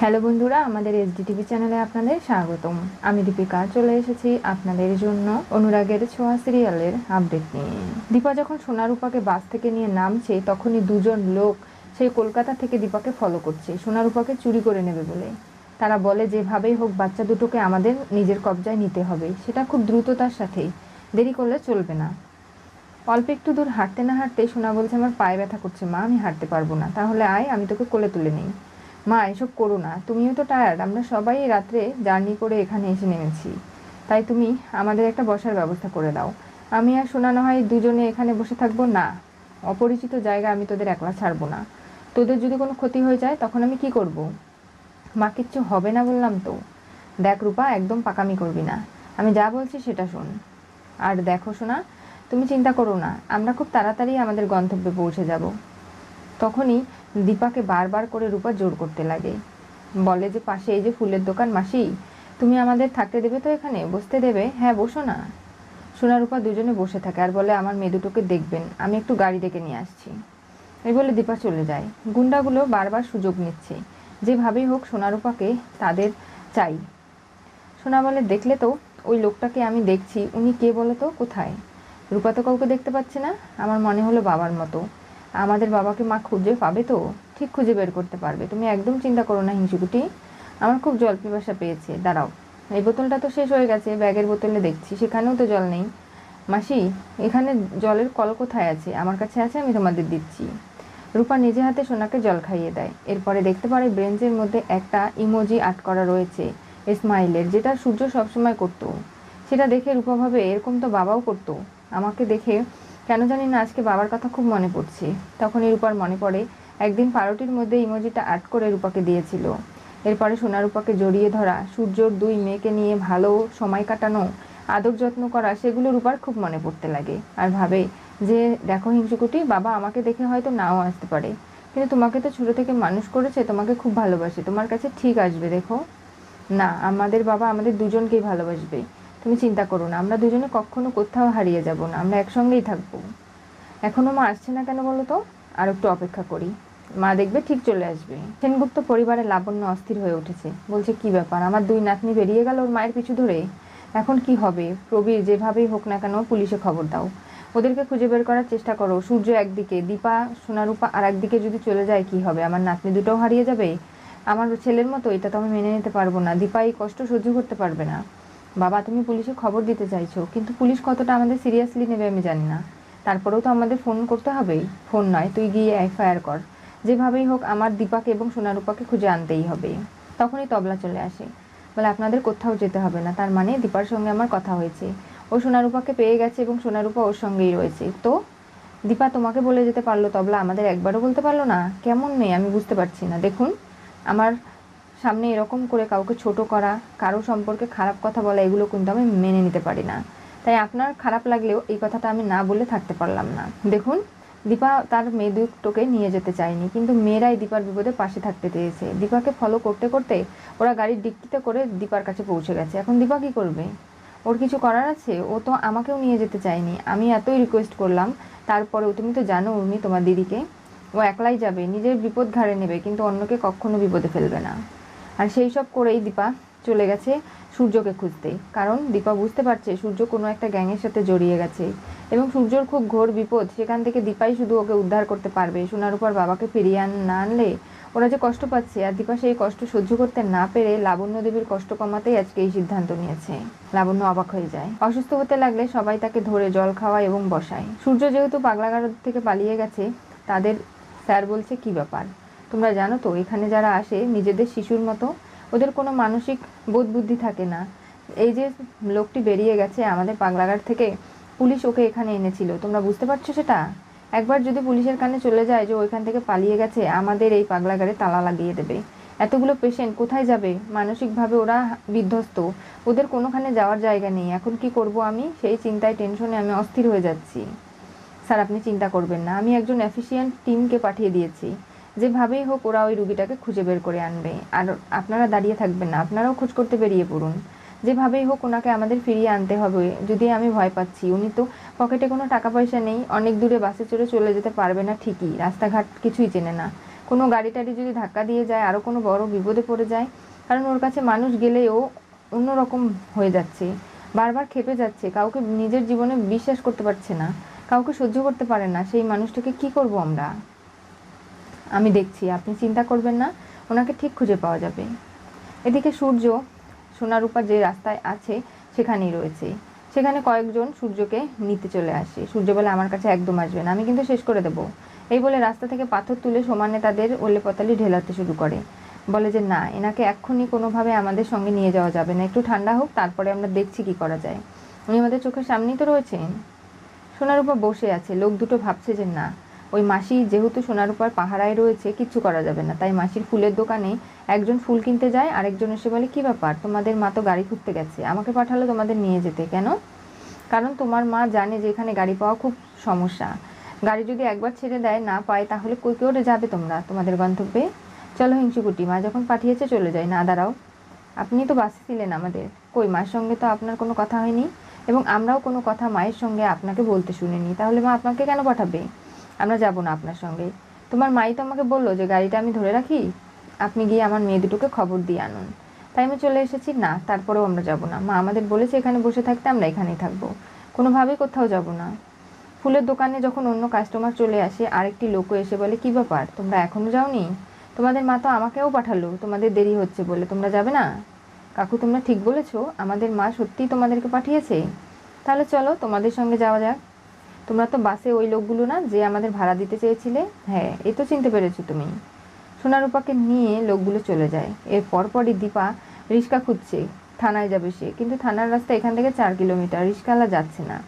Hello বন্ধুরা, আমাদের SD TV চ্যানেলে আপনাদের স্বাগতম। আমি দীপিকা, চলে এসেছি আপনাদের জন্য অনুরাগের ছোঁয়া সিরিয়ালের আপডেট নিয়ে। দীপা যখন সোনারূপাকে বাস থেকে নিয়ে নামছে, তখনই দুজন লোক সেই কলকাতা থেকে দীপাকে ফলো করছে। সোনারূপাকে চুরি করে নেবে বলে। তারা বলে, যেভাবেই হোক, বাচ্চা দুটোকে আমাদের নিজের কবজায় নিতে হবে। সেটা খুব দ্রুততার সাথেই। দেরি করলে চলবে না। অল্প একটু দূর হাঁটতে না হাঁটতে সোনা বলছে, আমার পায়ে ব্যথা করছে মা, আমি হাঁটতে পারব না। তাহলে আয়, আমি তোকে কোলে তুলে নেই। মা, এসব করো না। তুমিও তো টায়ার্ড আমরা সবাই রাত্রে জার্নি করে এখানে এসে নেমেছি। তাই তুমি আমাদের একটা বসার ব্যবস্থা করে দাও। আমি আর শোনা না হয় দুজনে এখানে বসে থাকব? না। অপরিচিত জায়গা আমি তোদের একলা ছাড়বো না। তোদের যদি কোনো ক্ষতি হয়ে যায়, তখন আমি কি করব। মা, কিচ্ছু হবে না বললাম তো। দেখ রূপা, একদম পাকামি করবি না। আমি যা বলছি সেটা শোন। আর দেখো শোনা তুমি চিন্তা করো না। আমরা খুব তাড়াতাড়ি আমাদের গন্তব্যে পৌঁছে যাব। তখনই দীপাকে বারবার করে রূপা জোর করতে লাগে। বলে যে, পাশে এই যে ফুলের দোকান, মাসি, তুমি আমাদের থাকতে দেবে তো এখানে? বসতে দেবে? হ্যাঁ বসো না। সোনা রূপা দুজনে বসে থাকে আর বলে, আমার মেয়ে দুটোকে দেখবেন, আমি একটু গাড়ি ডেকে নিয়ে আসছি। এই বলে দীপা চলে যায়। গুন্ডাগুলো বারবার সুযোগ নিচ্ছে। যেভাবেই হোক সোনারূপাকে তাদের চাই। সোনা বলে, দেখলে তো, ওই লোকটাকে আমি দেখছি, উনি কে বলো তো, কোথায়? রূপা তো কাউকে দেখতে পাচ্ছে না, আমার মনে হলো বাবার মতো। আমাদের বাবাকে মা খুঁজে পাবে তো? ঠিক খুঁজে বের করতে পারবে। তুমি একদম চিন্তা করো না হিংসুকুটি আমার খুব জল পিপাসা পেয়েছে। দাঁড়াও। এই বোতলটা তো শেষ হয়ে গেছে, ব্যাগের বোতলে দেখছি। সেখানেও তো জল নেই। মাসি, এখানে জলের কল কোথায় আছে? আমার কাছে আছে, আমি তোমাদের দিচ্ছি। রূপা নিজে হাতে সোনাকে জল খাইয়ে দেয়। এরপরে দেখতে পারে ব্রেঞ্চের মধ্যে একটা ইমোজি আট করা রয়েছে, স্মাইলের, যেটা সূর্য সবসময় করতো। সেটা দেখে রূপা ভাবে, এরকম তো বাবাও করতো। আমাকে দেখে কেন জানি না, আজকে বাবার কথা খুব মনে পড়ছে। তখনই রূপার মনে পড়ে, একদিন পারোটির মধ্যে ইমোজিটা আট করে রূপাকে দিয়েছিল। এরপরে সোনা রূপাকে জড়িয়ে ধরা, সূর্যর দুই মেয়েকে নিয়ে ভালো সময় কাটানো, আদর যত্ন করা, সেগুলো রূপার খুব মনে পড়তে লাগে। আর ভাবে যে, দেখো হিংসুকুটি, বাবা আমাকে দেখে হয়তো নাও আসতে পারে। কিন্তু তোমাকে তো ছোটো থেকে মানুষ করেছে, তোমাকে খুব ভালোবাসে। তোমার কাছে ঠিক আসবে, দেখো। না, আমাদের বাবা আমাদের দুজনকেই ভালোবাসবে। তুমি চিন্তা করো না, আমরা দুজনে কখনো কোথাও হারিয়ে যাব না, আমরা একসঙ্গেই থাকব। এখনও মা আসছে না কেন বলো তো? আর একটু অপেক্ষা করি। মা দেখবে ঠিক চলে আসবে। সেনগুপ্ত পরিবারের লাবণ্য অস্থির হয়ে উঠেছে। বলছে, কি ব্যাপার? আমার দুই নাতনি বেরিয়ে গেল ওর মায়ের পিছু ধরে? এখন কি হবে? প্রবীর যেভাবেই হোক না কেন, পুলিশে খবর দাও। ওদেরকে খুঁজে বের করার চেষ্টা করো। সূর্য একদিকে, দীপা, সোনারূপা আর একদিকে যদি চলে যায়, কি হবে? আমার নাতনি দুটোও হারিয়ে যাবে? আমার ছেলের মতো, এটা তো আমি মেনে নিতে পারব না। দীপা এই কষ্ট সহ্য করতে পারবে না। বাবা, তুমি পুলিশে খবর দিতে চাইছো, কিন্তু পুলিশ কতটা আমাদের সিরিয়াসলি নেবে আমি জানি না। তারপরেও তো আমাদের ফোন করতে হবেই। ফোন নয়, তুই গিয়ে এফআইআর কর। যেভাবেই হোক, আমার দীপাকে এবং সোনারূপাকে খুঁজে আনতেই হবে। তখনই তবলা চলে আসে। বলে, আপনাদের কোথাও যেতে হবে না। তার মানে দীপার সঙ্গে আমার কথা হয়েছে। ও সোনারূপাকে পেয়ে গেছে এবং সোনারূপা ওর সঙ্গেই রয়েছে। তো? দীপা তোমাকে বলে যেতে পারল, তবলা আমাদের একবারও বলতে পারল না? কেমন মেয়ে? আমি বুঝতে পারছি না। দেখুন, আমার সামনে এরকম করে কাউকে ছোট করা কারও সম্পর্কে খারাপ কথা বলা, এগুলো কিন্তু আমি মেনে নিতে পারি না। তাই আপনার খারাপ লাগলেও এই কথাটা আমি না বলে থাকতে পারলাম না। দেখুন, দীপা তার মেয়ে দুটোকে নিয়ে যেতে চায়নি, কিন্তু মেয়েরাই দীপার বিপদে পাশে থাকতে চেয়েছে। দীপাকে ফলো করতে করতে ওরা গাড়ির ডিক্কিতে করে দীপার কাছে পৌঁছে গেছে। এখন দীপা কী করবে? ওর কিছু করার আছে? ও তো আমাকেও নিয়ে যেতে চায়নি। আমি এতই রিকোয়েস্ট করলাম, তারপরেও তুমি তো জানো উর্মি তোমার দিদিকে। ও একলাই যাবে, নিজের বিপদ ঘাড়ে নেবে, কিন্তু অন্যকে কখনো বিপদে ফেলবে না। আর সেই সব করেই দীপা চলে গেছে সূর্যকে খুঁজতে। কারণ দীপা বুঝতে পারছে সূর্য কোনো একটা গ্যাংয়ের সাথে জড়িয়ে গেছে এবং সূর্যর খুব ঘোর বিপদ, সেখান থেকে দীপাই শুধু ওকে উদ্ধার করতে পারবে। সোনার উপর বাবাকে ফিরিয়ে আন না আনলে ওরা যে কষ্ট পাচ্ছে আর দীপা সেই কষ্ট সহ্য করতে না পেরে লাবণ্য দেবীর কষ্ট কমাতেই আজকে এই সিদ্ধান্ত নিয়েছে। লাবণ্য অবাক হয়ে যায়। অসুস্থ হতে লাগলে সবাই তাকে ধরে জল খাওয়ায় এবং বসায়। সূর্য যেহেতু পাগলাগার থেকে পালিয়ে গেছে, তাদের স্যার বলছে, কি ব্যাপার? তোমরা জানো তো, এখানে যারা আসে, নিজেদের শিশুর মতো, ওদের কোনো মানসিক বোধ বুদ্ধি থাকে না। এই যে লোকটি বেরিয়ে গেছে আমাদের পাগলাঘাট থেকে, পুলিশ ওকে এখানে এনেছিল। তোমরা বুঝতে পারছ সেটা? একবার যদি পুলিশের কানে চলে যায় যে ওইখান থেকে পালিয়ে গেছে, আমাদের এই পাগলাঘাটে তালা লাগিয়ে দেবে। এতগুলো পেশেন্ট কোথায় যাবে? মানসিকভাবে ওরা বিধ্বস্ত। ওদের কোনোখানে যাওয়ার জায়গা নেই। এখন কি করব আমি? সেই চিন্তায় টেনশনে আমি অস্থির হয়ে যাচ্ছি। স্যার, আপনি চিন্তা করবেন না। আমি একজন এফিসিয়েন্ট টিমকে পাঠিয়ে দিয়েছি। যেভাবেই হোক ওরা ওই রুগীটাকে খুঁজে বের করে আনবে। আর আপনারা দাঁড়িয়ে থাকবেন না, আপনারাও খোঁজ করতে বেরিয়ে পড়ুন। যেভাবেই হোক ওনাকে আমাদের ফিরিয়ে আনতে হবে, যদি আমি ভয় পাচ্ছি। উনি তো পকেটে কোনো টাকা পয়সা নেই, অনেক দূরে বাসে চড়ে চলে যেতে পারবে না ঠিকই, রাস্তাঘাট কিছুই চেনে না। কোনো গাড়ি টাড়ি যদি ধাক্কা দিয়ে যায়, আরও কোনো বড় বিপদে পড়ে যায়, কারণ ওর কাছে মানুষ গেলেও অন্যরকম হয়ে যাচ্ছে। বারবার খেপে যাচ্ছে, কাউকে নিজের জীবনে বিশ্বাস করতে পারছে না, কাউকে সহ্য করতে পারে না। সেই মানুষটাকে কি করব আমরা? আমি দেখছি, আপনি চিন্তা করবেন না, ওনাকে ঠিক খুঁজে পাওয়া যাবে। এদিকে সূর্য, সোনারূপা যে রাস্তায় আছে, সেখানেই রয়েছে। সেখানে কয়েকজন সূর্যকে নিতে চলে আসে। সূর্য বলে, আমার কাছে একদম আসবে না, আমি কিন্তু শেষ করে দেবো। এই বলে রাস্তা থেকে পাথর তুলে সমানে তাদের ওলে পতালি ঢেলাতে শুরু করে। বলে যে, না, এনাকে এক্ষুনি কোনোভাবে আমাদের সঙ্গে নিয়ে যাওয়া যাবে না। একটু ঠান্ডা হোক, তারপরে আমরা দেখছি কি করা যায়। উনি আমাদের চোখের সামনেই তো রয়েছেন? সোনারূপা বসে আছে। লোক দুটো ভাবছে যে, না ওই মাসি যেহেতু সোনার উপর পাহারায় রয়েছে, কিচ্ছু করা যাবে না। তাই মাসির ফুলের দোকানে একজন ফুল কিনতে যায়, আরেকজন এসে বলে, কি ব্যাপার? তোমাদের মা তো গাড়ি খুঁজতে গেছে। আমাকে পাঠালো, তোমাদের নিয়ে যেতে। কেন? কারণ তোমার মা জানে যে এখানে গাড়ি পাওয়া খুব সমস্যা। গাড়ি যদি একবার ছেড়ে দেয়, না পায়, তাহলে কই করে যাবে তোমরা, তোমাদের গন্তব্যে? চলো হিংসুকুটি, মা যখন পাঠিয়েছে চলে যায়। না, দাঁড়াও। আপনি তো বাসে ছিলেন আমাদের। কই, মার সঙ্গে তো আপনার কোনো কথা হয়নি? এবং আমরাও কোনো কথা মায়ের সঙ্গে আপনাকে বলতে শুনিনি। তাহলে মা আপনাকে কেন পাঠাবে? আমরা যাব না আপনার সঙ্গে। তোমার মাই তো আমাকে বলল যে গাড়িটা আমি ধরে রাখি, আপনি গিয়ে আমার মেয়ে দুটোকে খবর দিয়ে আনুন। তাই আমি চলে এসেছি, না, তারপরেও আমরা যাব না। মা আমাদের বলেছে এখানে বসে থাকতে আমরা এখানেই থাকব। কোনোভাবেই কোথাও যাব না। ফুলের দোকানে যখন অন্য কাস্টমার চলে আসে, আরেকটি লোকও এসে বলে, কি ব্যাপার, তোমরা এখনও যাওনি? তোমাদের মা তো আমাকেও পাঠালো, তোমাদের দেরি হচ্ছে বলে। তোমরা যাবে না? কাকু, তোমরা ঠিক বলেছ, আমাদের মা সত্যিই তোমাদেরকে পাঠিয়েছে। তাহলে চলো, তোমাদের সঙ্গে যাওয়া যাক। তোমরা তো বাসে ওই লোকগুলো না যে আমাদের ভাড়া দিতে চেয়েছিলে? হ্যাঁ এ তো চিনতে পেরেছ তুমি। সোনারূপাকে নিয়ে লোকগুলো চলে যায়। এর পরপরই দীপা রিক্সা খুঁজছে। থানায় যাবে সে। কিন্তু থানার রাস্তা এখান থেকে চার কিলোমিটার। রিক্সাওয়ালা যাচ্ছে না।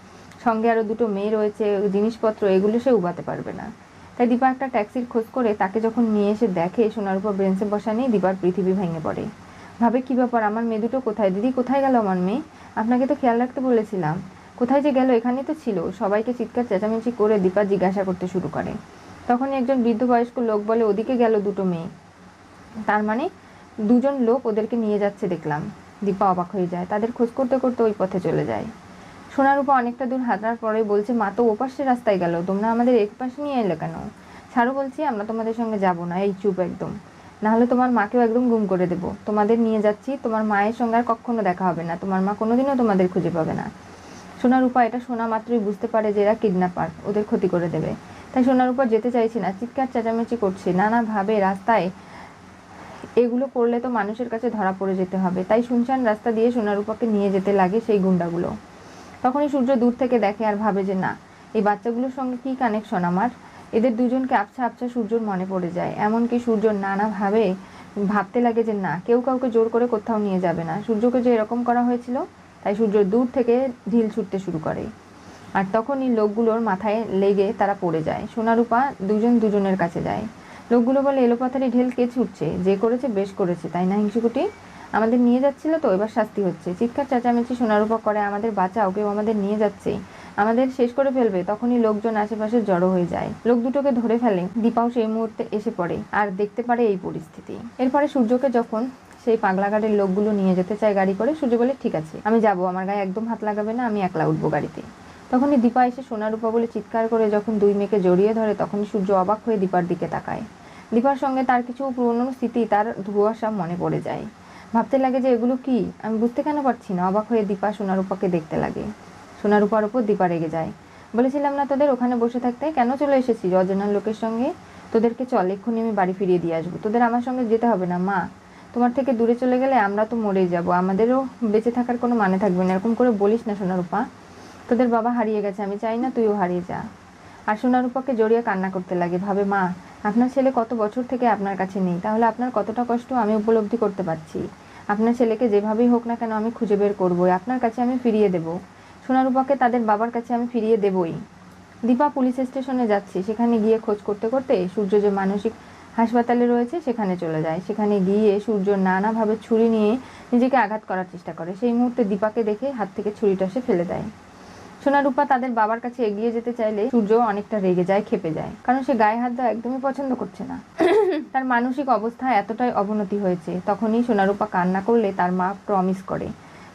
সঙ্গে আরও দুটো মেয়ে রয়েছে। জিনিসপত্র, এগুলো সে উবাতে পারবে না। তাই দীপা একটা ট্যাক্সির খোঁজ করে তাকে যখন নিয়ে এসে দেখে, সোনারূপা ব্রেঞ্চে বসা নেই, দীপার পৃথিবী ভেঙে পড়ে। ভাবে কি ব্যাপার? আমার মেয়ে দুটো কোথায়? দিদি কোথায় গেল আমার মেয়ে? আপনাকে তো খেয়াল রাখতে বলেছিলাম। কোথায় যে গেল এখানেই তো ছিল। সবাইকে চিৎকার, চেঁচামেচি করে দীপা জিজ্ঞাসা করতে শুরু করে। তখনই একজন বৃদ্ধ বয়স্ক লোক বলে, ওদিকে গেল দুটো মেয়ে। তার মানে দুজন লোক ওদেরকে নিয়ে যাচ্ছে দেখলাম। দীপা অবাক হয়ে যায়। তাদের খোঁজ করতে করতে ওই পথে চলে যায়। সোনার সোনারূপা অনেকটা দূর হাঁটার পরে বলছে, মা তো ওপাশে রাস্তায় গেল। তোমরা আমাদের এক পাশে নিয়ে এলে কেন? ছাড়ো বলছি, আমরা তোমাদের সঙ্গে যাব না। এই চুপ একদম। নাহলে তোমার মাকেও একদম গুম করে দেবো। তোমাদের নিয়ে যাচ্ছি। তোমার মায়ের সঙ্গে আর কখনো দেখা হবে না। তোমার মা কোনোদিনও তোমাদের খুঁজে পাবে না। সোনারূপা এটা শোনা মাত্রই বুঝতে পারে যে এরা কিডন্যাপার ওদের ক্ষতি করে দেবে। তাই সোনারূপা যেতে চাইছে না, চিৎকার চেঁচামেচি করছে, নানাভাবে রাস্তায় এগুলো করলে তো মানুষের কাছে ধরা পড়ে যেতে হবে। তাই শুনশান রাস্তা দিয়ে সোনারূপাকে নিয়ে যেতে লাগে সেই গুন্ডাগুলো। তখনই সূর্য দূর থেকে দেখে আর ভাবে যে না, এই বাচ্চাগুলোর সঙ্গে কি কানেকশন আমার? এদের দুজনকে আবছা আবছা সূর্যর মনে পড়ে যায়। এমনকি সূর্য নানাভাবে ভাবতে লাগে যে না, কেউ কাউকে জোর করে কোথাও নিয়ে যাবে না। সূর্যকে যে এরকম করা হয়েছিল তাই সূর্য দূর থেকে ঢিল ছুটতে শুরু করে। আর তখনই লোকগুলোর মাথায় লেগে তারা পড়ে যায়। সোনারূপা দুজন দুজনের কাছে যায়। লোকগুলো বলে এলোপাথারি ঢেল কে ছুটছে? যে করেছে, বেশ করেছে, তাই না, হিংসুকুটি? আমাদের নিয়ে যাচ্ছিল তো, এবার শাস্তি হচ্ছে। চিৎকার, চেঁচামেচি সোনারূপা করে, আমাদের বাঁচাও, কেউ আমাদের নিয়ে যাচ্ছে। আমাদের শেষ করে ফেলবে। তখনই লোকজন আশেপাশে জড়ো হয়ে যায়। লোক দুটোকে ধরে ফেলে। দীপাও সেই মুহূর্তে এসে পড়ে। আর দেখতে পারে এই পরিস্থিতি। এরপরে সূর্যকে যখন সেই পাগলাগাড়ির লোকগুলো নিয়ে যেতে চায় গাড়ি করে সূর্য বলে ঠিক আছে, আমি যাব। আমার গায়ে একদম হাত লাগাবে না, আমি একলা উঠবো গাড়িতে। তখনই দীপা এসে সোনারূপা বলে চিৎকার করে যখন দুই মেয়েকে জড়িয়ে ধরে, তখনই সূর্য অবাক হয়ে দীপার দিকে তাকায়। দীপার সঙ্গে তার কিছু পুরনো স্মৃতি তার ধুয়াশা মনে পড়ে যায়। ভাবতে লাগে যে এগুলো কি? আমি বুঝতে কেন পারছি না, অবাক হয়ে দীপা সোনারূপাকে দেখতে লাগে। সোনারূপার ওপর দীপা রেগে যায়। বলেছিলাম, না, তোদের ওখানে বসে থাকতে কেন চলে এসেছি অজানার লোকের সঙ্গে তোদেরকে চল, এক্ষুনি আমি বাড়ি ফিরিয়ে দিয়ে আসব। তোদের আমার সঙ্গে যেতে হবে না, মা। তোমার থেকে দূরে চলে গেলে আমরা তো মরেই যাব। আমাদেরও বেঁচে থাকার কোনো মানে থাকবে না। এরকম করে বলিস না, সোনারূপা। তোদের বাবা হারিয়ে গেছে, আমি চাই না তুইও হারিয়ে যা। আর সোনারূপাকে জড়িয়ে কান্না করতে লাগে। ভাবে, মা, আপনার ছেলে কত বছর থেকে আপনার কাছে নেই। তাহলে আপনার কতটা কষ্ট আমি উপলব্ধি করতে পারছি। আপনার ছেলেকে যেভাবেই হোক না কেন আমি খুঁজে বের করবোই। আপনার কাছে আমি ফিরিয়ে দেব। সোনারূপাকে তাদের বাবার কাছে আমি ফিরিয়ে দেবই। দীপা পুলিশ স্টেশনে যাচ্ছে। সেখানে গিয়ে খোঁজ করতে করতে সূর্য যে মানসিক হাসপাতালে রয়েছে, সেখানে চলে যায়। সেখানে গিয়ে সূর্য নানাভাবে ছুরি নিয়ে নিজেকে আঘাত করার চেষ্টা করে। সেই মুহূর্তে দীপাকে দেখে হাত থেকে ছুরিটা সে ফেলে দেয়। সোনারূপা তাদের বাবার কাছে এগিয়ে যেতে চাইলে সূর্য অনেকটা রেগে যায় খেপে যায়। কারণ সে গায়ে হাত দেওয়া একদমই পছন্দ করছে না। তার মানসিক অবস্থা এতটাই অবনতি হয়েছে, তখনই সোনারূপা কান্না করলে তার মা প্রমিস করে।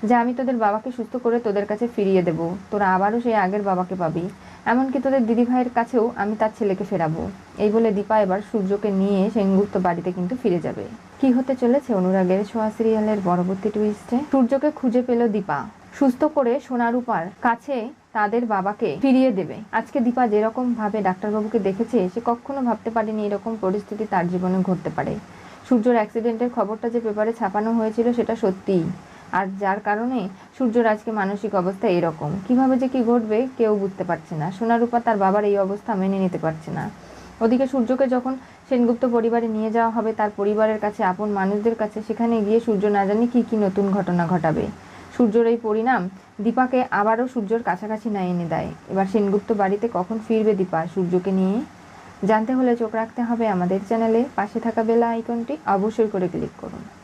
যে আমি তোদের বাবাকে সুস্থ করে তোদের কাছে ফিরিয়ে দেব। তোরা আবারও সেই আগের বাবাকে পাবি। এমনকি তোদের দিদি ভাইয়ের কাছেও আমি তার ছেলেকে ফেরাবো। এই বলে দীপা এবার সূর্যকে নিয়ে সেনগুপ্ত বাড়িতে কিন্তু ফিরে যাবে। কি হতে চলেছে অনুরাগের ছোঁয়া সিরিয়ালের পরবর্তী টুইস্টে সূর্যকে খুঁজে পেল দীপা। সুস্থ করে সোনারূপার কাছে তাদের বাবাকে ফিরিয়ে দেবে। আজকে দীপা যেরকম ভাবে ডাক্তারবাবুকে দেখেছে, সে কখনো ভাবতে পারেনি এরকম পরিস্থিতি তার জীবনে ঘটতে পারে। সূর্যর অ্যাক্সিডেন্টের খবরটা যে পেপারে ছাপানো হয়েছিল, সেটা সত্যিই। আর যার কারণে সূর্যর আজকে মানসিক অবস্থা এরকম। কীভাবে যে কি ঘটবে কেউ বুঝতে পারছে না। সোনারূপা তার বাবার এই অবস্থা মেনে নিতে পারছে না। ওদিকে সূর্যকে যখন সেনগুপ্ত পরিবারে নিয়ে যাওয়া হবে, তার পরিবারের কাছে, আপন মানুষদের কাছে, সেখানে গিয়ে সূর্য না জানি কি কি নতুন ঘটনা ঘটাবে। সূর্যর এই পরিণাম দীপাকে আবারও সূর্যর কাছাকাছি না এনে দেয়। এবার সেনগুপ্ত বাড়িতে কখন ফিরবে দীপা সূর্যকে নিয়ে? জানতে হলে চোখ রাখতে হবে আমাদের চ্যানেলে। পাশে থাকা বেলা আইকনটি অবশ্যই করে ক্লিক করুন।